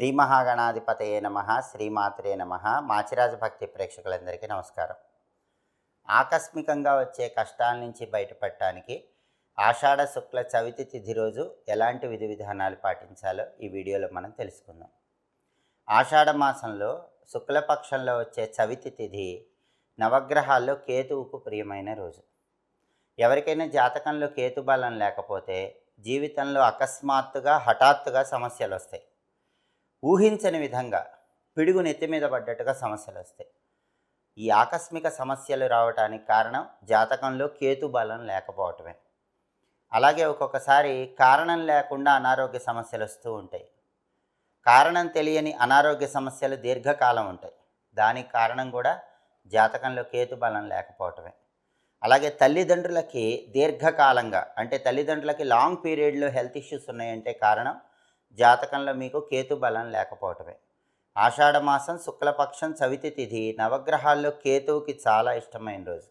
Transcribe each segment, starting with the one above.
శ్రీ మహాగణాధిపతయే నమ శ్రీమాతరే నమ. మాచిరాజ భక్తి ప్రేక్షకులందరికీ నమస్కారం. ఆకస్మికంగా వచ్చే కష్టాల నుంచి బయటపడటానికి ఆషాఢ శుక్ల చవితి తిథి రోజు ఎలాంటి విధి విధానాలు పాటించాలో ఈ వీడియోలో మనం తెలుసుకుందాం. ఆషాఢ మాసంలో శుక్లపక్షంలో వచ్చే చవితి తిథి నవగ్రహాల్లో కేతువుకు ప్రియమైన రోజు. ఎవరికైనా జాతకంలో కేతు బలం లేకపోతే జీవితంలో అకస్మాత్తుగా హఠాత్తుగా సమస్యలు వస్తాయి ఊహించని విధంగా పిడుగు నెత్తి మీద పడ్డట్టుగా సమస్యలు వస్తాయి. ఈ ఆకస్మిక సమస్యలు రావడానికి కారణం జాతకంలో కేతు బలం లేకపోవటమే. అలాగే ఒక్కొక్కసారి కారణం లేకుండా అనారోగ్య సమస్యలు వస్తూ ఉంటాయి. కారణం తెలియని అనారోగ్య సమస్యలు దీర్ఘకాలం ఉంటాయి. దానికి కారణం కూడా జాతకంలో కేతు బలం లేకపోవటమే. అలాగే తల్లిదండ్రులకి దీర్ఘకాలంగా అంటే తల్లిదండ్రులకి లాంగ్ పీరియడ్లో హెల్త్ ఇష్యూస్ ఉన్నాయంటే కారణం జాతకంలో మీకు కేతు బలం లేకపోవటమే. ఆషాఢ మాసం శుక్లపక్షం చవితి తిథి నవగ్రహాల్లో కేతువుకి చాలా ఇష్టమైన రోజు.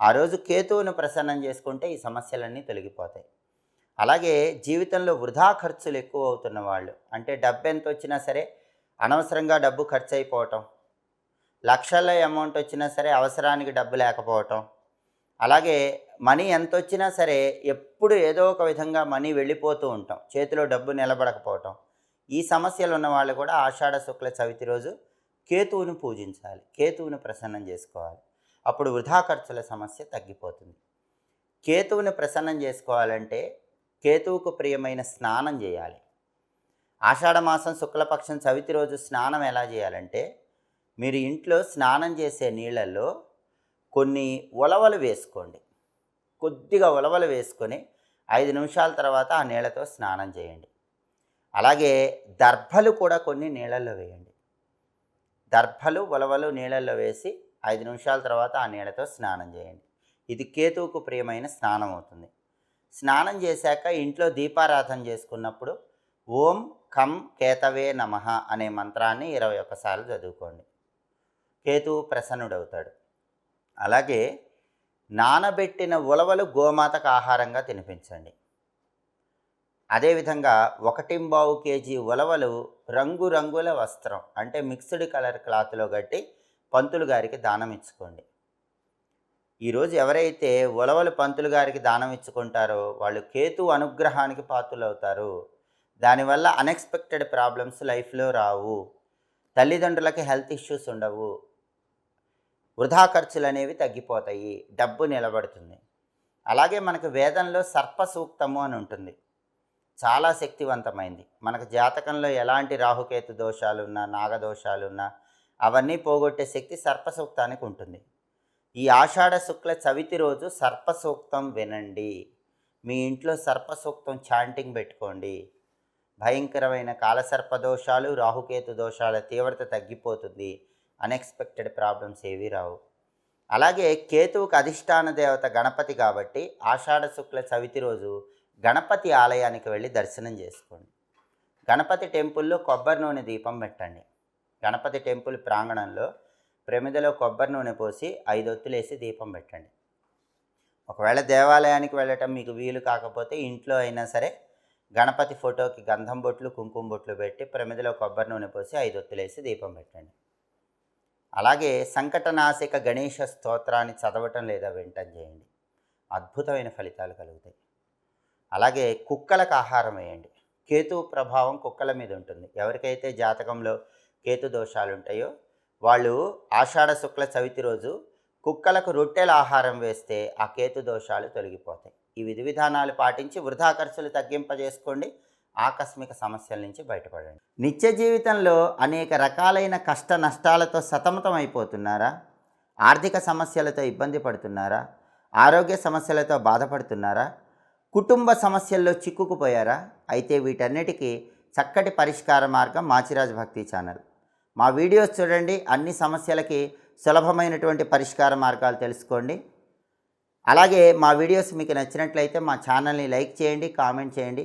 ఆ రోజు కేతువును ప్రసన్నం చేసుకుంటే ఈ సమస్యలన్నీ తొలగిపోతాయి. అలాగే జీవితంలో వృధా ఖర్చులు ఎక్కువ అవుతున్న వాళ్ళు అంటే డబ్బు ఎంత వచ్చినా సరే అనవసరంగా డబ్బు ఖర్చు అయిపోవటం లక్షల అమౌంట్ వచ్చినా సరే అవసరానికి డబ్బు లేకపోవటం అలాగే మనీ ఎంత వచ్చినా సరే ఎప్పుడు ఏదో ఒక విధంగా మనీ వెళ్ళిపోతూ ఉంటాం. చేతిలో డబ్బు నిలబడకపోవటం. ఈ సమస్యలు ఉన్న వాళ్ళు కూడా ఆషాఢ శుక్ల చవితి రోజు కేతువును పూజించాలి. కేతువును ప్రసన్నం చేసుకోవాలి. అప్పుడు వృధా ఖర్చుల సమస్య తగ్గిపోతుంది. కేతువుని ప్రసన్నం చేసుకోవాలంటే కేతువుకు ప్రియమైన స్నానం చేయాలి. ఆషాఢ మాసం శుక్లపక్షం చవితి రోజు స్నానం ఎలా చేయాలంటే మీరు ఇంట్లో స్నానం చేసే నీళ్ళల్లో కొన్ని ఉలవలు వేసుకోండి. కొద్దిగా ఉలవలు వేసుకొని ఐదు నిమిషాల తర్వాత ఆ నీళ్ళతో స్నానం చేయండి. అలాగే దర్భలు కూడా కొన్ని నీళ్ళల్లో వేయండి. దర్భలు ఉలవలు నీళ్ళల్లో వేసి ఐదు నిమిషాల తర్వాత ఆ నీళ్ళతో స్నానం చేయండి. ఇది కేతువుకు ప్రియమైన స్నానం అవుతుంది. స్నానం చేశాక ఇంట్లో దీపారాధన చేసుకున్నప్పుడు ఓం కం కేతవే నమ అనే మంత్రాన్ని ఇరవై ఒక్కసార్లు చదువుకోండి. కేతువు ప్రసన్నుడవుతాడు. అలాగే నానబెట్టిన ఉలవలు గోమాతకు ఆహారంగా తినిపించండి. అదేవిధంగా ఒకటింబావు కేజీ ఉలవలు రంగురంగుల వస్త్రం అంటే మిక్స్డ్ కలర్ క్లాత్లో కట్టి పంతులు గారికి దానం ఇచ్చుకోండి. ఈరోజు ఎవరైతే ఉలవలు పంతులు గారికి దానం ఇచ్చుకుంటారో వాళ్ళు కేతు అనుగ్రహానికి పాత్రలు అవుతారు దానివల్ల అన్ఎక్స్పెక్టెడ్ ప్రాబ్లమ్స్ లైఫ్లో రావు. తల్లిదండ్రులకి హెల్త్ ఇష్యూస్ ఉండవు. వృధా ఖర్చులు అనేవి తగ్గిపోతాయి డబ్బు నిలబడుతుంది. అలాగే మనకు వేదంలో సర్ప సూక్తము అని ఉంటుంది. చాలా శక్తివంతమైంది. మనకు జాతకంలో ఎలాంటి రాహుకేతు దోషాలున్నా నాగదోషాలున్నా అవన్నీ పోగొట్టే శక్తి సర్ప సూక్తానికి ఉంటుంది. ఈ ఆషాఢ శుక్ల చవితి రోజు సర్ప సూక్తం వినండి. మీ ఇంట్లో సర్ప సూక్తం చాంటింగ్ పెట్టుకోండి. భయంకరమైన కాలసర్ప దోషాలు రాహుకేతు దోషాల తీవ్రత తగ్గిపోతుంది. అన్ఎక్స్పెక్టెడ్ ప్రాబ్లమ్స్ ఏవీ రావు. అలాగే కేతువుకు అధిష్టాన దేవత గణపతి కాబట్టి ఆషాఢ శుక్ల చవితి రోజు గణపతి ఆలయానికి వెళ్ళి దర్శనం చేసుకోండి. గణపతి టెంపుల్లో కొబ్బరి నూనె దీపం పెట్టండి. గణపతి టెంపుల్ ప్రాంగణంలో ప్రమిదలో కొబ్బరి నూనె పోసి ఐదొత్తులేసి దీపం పెట్టండి. ఒకవేళ దేవాలయానికి వెళ్ళటం మీకు వీలు కాకపోతే ఇంట్లో అయినా సరే గణపతి ఫోటోకి గంధం బొట్లు కుంకుమ బొట్లు పెట్టి ప్రమిదలో కొబ్బరి నూనె పోసి ఐదొత్తులేసి దీపం పెట్టండి. అలాగే సంకటనాశిక గణేష స్తోత్రాన్ని చదవటం లేదా వింటం చేయండి. అద్భుతమైన ఫలితాలు కలుగుతాయి. అలాగే కుక్కలకు ఆహారం వేయండి. కేతు ప్రభావం కుక్కల మీద ఉంటుంది. ఎవరికైతే జాతకంలో కేతు దోషాలు ఉంటాయో వాళ్ళు ఆషాఢ శుక్ల చవితి రోజు కుక్కలకు రొట్టెల ఆహారం వేస్తే ఆ కేతు దోషాలు తొలగిపోతాయి. ఈ విధి విధానాలు పాటించి వృధా ఖర్చులు తగ్గింపజేసుకోండి. ఆకస్మిక సమస్యల నుంచి బయటపడండి. నిత్య జీవితంలో అనేక రకాలైన కష్ట నష్టాలతో సతమతం అయిపోతున్నారా? ఆర్థిక సమస్యలతో ఇబ్బంది పడుతున్నారా? ఆరోగ్య సమస్యలతో బాధపడుతున్నారా? కుటుంబ సమస్యల్లో చిక్కుకుపోయారా? అయితే వీటన్నిటికీ చక్కటి పరిష్కార మార్గం మాచిరాజ్ భక్తి ఛానల్. మా వీడియోస్ చూడండి అన్ని సమస్యలకి సులభమైనటువంటి పరిష్కార మార్గాలు తెలుసుకోండి. అలాగే మా వీడియోస్ మీకు నచ్చినట్లయితే మా ఛానల్ని లైక్ చేయండి కామెంట్ చేయండి.